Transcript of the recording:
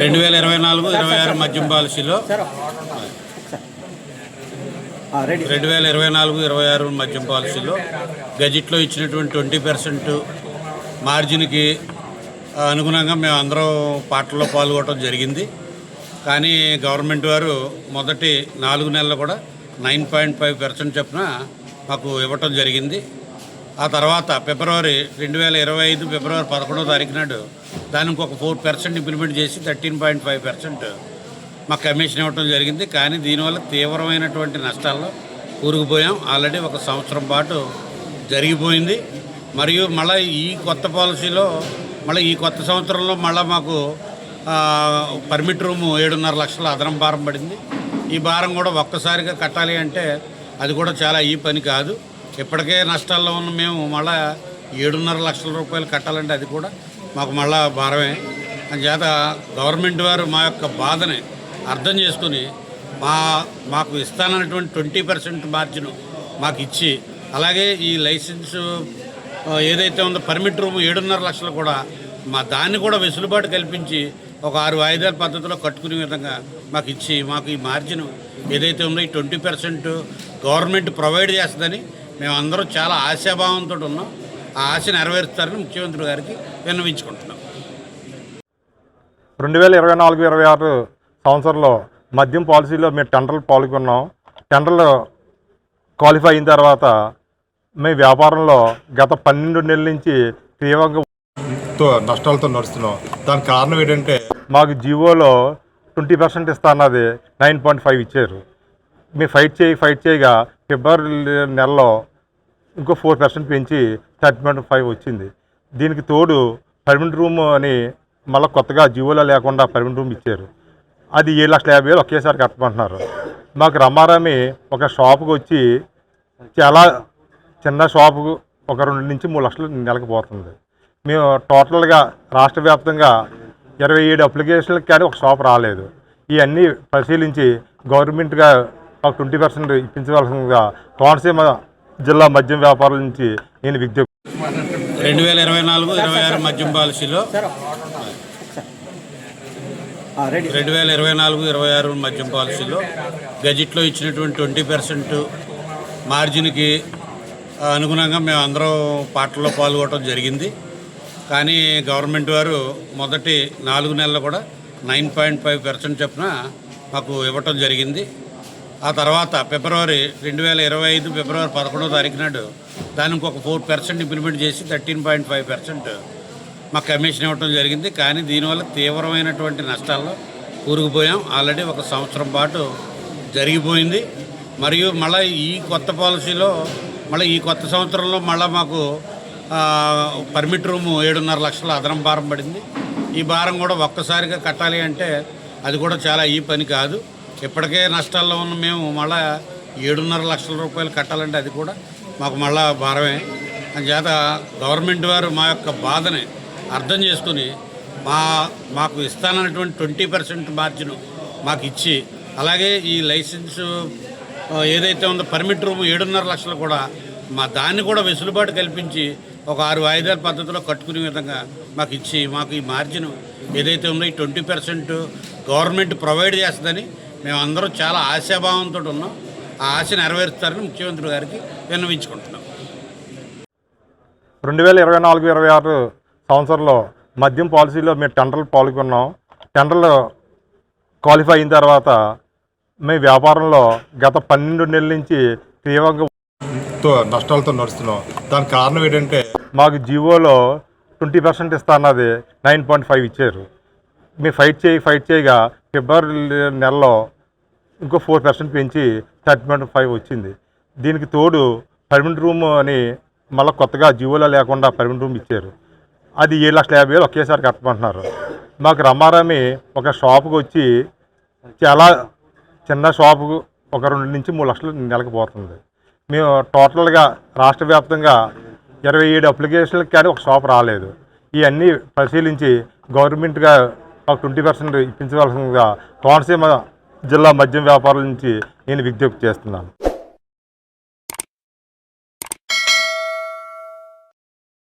రెండు వేల ఇరవై నాలుగు ఇరవై ఆరు మద్యం పాలసీలో రెడీ. వేల ఇరవై నాలుగు ఇరవై ఆరు మద్యం పాలసీలో గజెట్లో ఇచ్చినటువంటి ట్వంటీ పర్సెంట్ మార్జిన్కి అనుగుణంగా మేము అందరం పాటల్లో పాల్గొనడం జరిగింది. కానీ గవర్నమెంట్ వారు మొదటి నాలుగు నెలలు కూడా నైన్ పాయింట్ ఫైవ్ పర్సెంట్ చొప్పున మాకు ఇవ్వటం జరిగింది. ఆ తర్వాత ఫిబ్రవరి రెండు వేల ఇరవై ఐదు ఫిబ్రవరి పదకొండో తారీఖు నాడు దానికి ఒక ఫోర్ పర్సెంట్ ఇంప్లిమెంట్ చేసి థర్టీన్ పాయింట్ ఫైవ్ పర్సెంట్ మాకు కమిషన్ ఇవ్వటం జరిగింది. కానీ దీనివల్ల తీవ్రమైనటువంటి నష్టాల్లో కూరుకుపోయాం. ఆల్రెడీ ఒక సంవత్సరం పాటు జరిగిపోయింది. మరియు మళ్ళీ ఈ కొత్త పాలసీలో మళ్ళీ ఈ కొత్త సంవత్సరంలో మళ్ళీ మాకు పర్మిట్ రూము ఏడున్నర లక్షల అదనం భారం పడింది. ఈ భారం కూడా ఒక్కసారిగా కట్టాలి అంటే అది కూడా చాలా ఈ పని కాదు. ఇప్పటికే నష్టాల్లో ఉన్న మేము మళ్ళా ఏడున్నర లక్షల రూపాయలు కట్టాలంటే అది కూడా మాకు మళ్ళా భారమే. చేత గవర్నమెంట్ వారు మా యొక్క బాధని అర్థం చేసుకుని మా మాకు ఇస్తానన్నటువంటి ట్వంటీ పర్సెంట్ మార్జిన్ మాకు ఇచ్చి అలాగే ఈ లైసెన్సు ఏదైతే ఉందో పర్మిట్ రూమ్ ఏడున్నర లక్షలు కూడా మా దాన్ని కూడా వెసులుబాటు కల్పించి ఒక ఆరు వాయిదాల పద్ధతిలో కట్టుకునే విధంగా మాకు ఇచ్చి మాకు ఈ మార్జిన్ ఏదైతే ఉందో ఈ ట్వంటీ పర్సెంట్ గవర్నమెంట్ ప్రొవైడ్ చేస్తుందని మేమందరం చాలా ఆశాభావంతో ఉన్నాం ఆ ఆశ నెరవేరుస్తారని ముఖ్యమంత్రి గారికి విన్నవించుకుంటున్నాం. రెండు వేల ఇరవై నాలుగు ఇరవై ఆరు సంవత్సరంలో మద్యం పాలసీలో మేము టెండర్లు పాల్గొన్నాం. టెండర్లు క్వాలిఫై అయిన తర్వాత మేము వ్యాపారంలో గత పన్నెండు నెలల నుంచి తీవ్రంగా నష్టాలతో నడుస్తున్నాం. దానికి కారణం ఏంటంటే మాకు జీవోలో ట్వంటీ పర్సెంట్ ఇస్తా అన్నది నైన్ పాయింట్ ఫైవ్ ఇచ్చారు. మేము ఫైట్ చేయి ఫైట్ చేయగా ఫిబ్రవరి నెలలో ఇంకో ఫోర్ పర్సెంట్ పెంచి థర్టీ పాయింట్ ఫైవ్ వచ్చింది. దీనికి తోడు పర్మనెంట్ రూమ్ అని మళ్ళీ కొత్తగా జీవోలో లేకుండా పర్మనెంట్ రూమ్ ఇచ్చారు. అది ఏడు లక్షల యాభై వేలు ఒకేసారి కట్టమంటున్నారు. మాకు రమారామి ఒక షాప్కి వచ్చి చాలా చిన్న షాపుకు ఒక రెండు నుంచి మూడు లక్షలు నెలకు పోతుంది. మేము టోటల్గా రాష్ట్ర వ్యాప్తంగా ఇరవై ఏడు అప్లికేషన్లకు కానీ ఒక షాప్ రాలేదు. ఇవన్నీ పరిశీలించి గవర్నమెంట్గా ఒక ట్వంటీ పర్సెంట్ ఇప్పించవలసిందిగా కోనసీమ జిల్లా మద్యం వ్యాపారుల నుంచి నేను విజ్ఞప్తి రెండు వేల ఇరవై నాలుగు ఇరవై ఆరు మద్యం పాలసీలో రెడీ రెండు. వేల ఇరవై నాలుగు ఇరవై ఆరు మద్యం పాలసీలో గజెట్లో ఇచ్చినటువంటి ట్వంటీ పర్సెంట్ మార్జిన్కి అనుగుణంగా మేము అందరం పాటల్లో పాల్గొనడం జరిగింది. కానీ గవర్నమెంట్ వారు మొదటి నాలుగు నెలలు కూడా నైన్ పాయింట్ ఫైవ్ పర్సెంట్ చొప్పున మాకు ఇవ్వటం జరిగింది. ఆ తర్వాత ఫిబ్రవరి రెండు వేల ఇరవై ఐదు ఫిబ్రవరి పదకొండవ తారీఖు నాడు దానికి ఒక ఫోర్ పర్సెంట్ ఇంప్లిమెంట్ చేసి థర్టీన్ పాయింట్ ఫైవ్ పర్సెంట్ మాకు కమిషన్ ఇవ్వటం జరిగింది. కానీ దీనివల్ల తీవ్రమైనటువంటి నష్టాల్లో కూరుకుపోయాం. ఆల్రెడీ ఒక సంవత్సరం పాటు జరిగిపోయింది. మరియు మళ్ళీ ఈ కొత్త పాలసీలో మళ్ళీ ఈ కొత్త సంవత్సరంలో మళ్ళీ మాకు పర్మిట్ రూము ఏడున్నర లక్షల అదనం భారం పడింది. ఈ భారం కూడా ఒక్కసారిగా కట్టాలి అంటే అది కూడా చాలా ఈ పని కాదు. ఇప్పటికే నష్టాల్లో ఉన్న మేము మళ్ళా ఏడున్నర లక్షల రూపాయలు కట్టాలంటే అది కూడా మాకు మళ్ళా భారమే. చేత గవర్నమెంట్ వారు మా యొక్క బాధని అర్థం చేసుకుని మా మాకు ఇస్తానన్నటువంటి ట్వంటీ పర్సెంట్ మార్జిన్ మాకు ఇచ్చి అలాగే ఈ లైసెన్సు ఏదైతే ఉందో పర్మిట్ రూమ్ ఏడున్నర లక్షలు కూడా మా దాన్ని కూడా వెసులుబాటు కల్పించి ఒక ఆరు వాయిదాల పద్ధతిలో కట్టుకునే విధంగా మాకు ఇచ్చి మాకు ఈ మార్జిన్ ఏదైతే ఉందో ఈ ట్వంటీ పర్సెంట్ గవర్నమెంట్ ప్రొవైడ్ చేస్తుందని మేము అందరం చాలా ఆశాభావంతో ఉన్నాం. ఆ ఆశ నెరవేరుస్తారని ముఖ్యమంత్రి గారికి విన్నవించుకుంటున్నాం. రెండు వేల ఇరవై నాలుగు ఇరవై ఆరు సంవత్సరంలో మద్యం పాలసీలో మేము టెండర్లు పాల్గొన్నాం. టెండర్లు క్వాలిఫై అయిన తర్వాత మేము వ్యాపారంలో గత పన్నెండు నెలల నుంచి తీవ్రంగా నష్టాలతో నడుస్తున్నాం. దానికి కారణం ఏంటంటే మాకు జీవోలో ట్వంటీ పర్సెంట్ ఇస్తా అన్నది నైన్ పాయింట్ ఫైవ్ ఇచ్చారు. మేము ఫైట్ చేయి ఫైట్ చేయగా ఫిబ్రవరి నెలలో ఇంకో ఫోర్ పర్సెంట్ పెంచి థర్టీ పాయింట్ ఫైవ్ వచ్చింది. దీనికి తోడు పర్మనెంట్ రూమ్ అని మళ్ళీ కొత్తగా జీవోలో లేకుండా పర్మనెంట్ రూమ్ ఇచ్చారు. అది ఏడు లక్షల యాభై వేలు ఒకేసారి కట్టమంటున్నారు. మాకు రమారామి ఒక షాపుకి వచ్చి చాలా చిన్న షాపుకు ఒక రెండు నుంచి మూడు లక్షలు నెలకు పోతుంది. మేము టోటల్గా రాష్ట్ర వ్యాప్తంగా ఇరవై ఏడు అప్లికేషన్లకు కానీ ఒక షాప్ రాలేదు. ఇవన్నీ పరిశీలించి గవర్నమెంట్గా ట్వంటీ పర్సెంట్ ఇప్పించవలసిందిగా కోనసీమ జిల్లా మద్యం వ్యాపారుల నుంచి నేను విజ్ఞప్తి చేస్తున్నాను.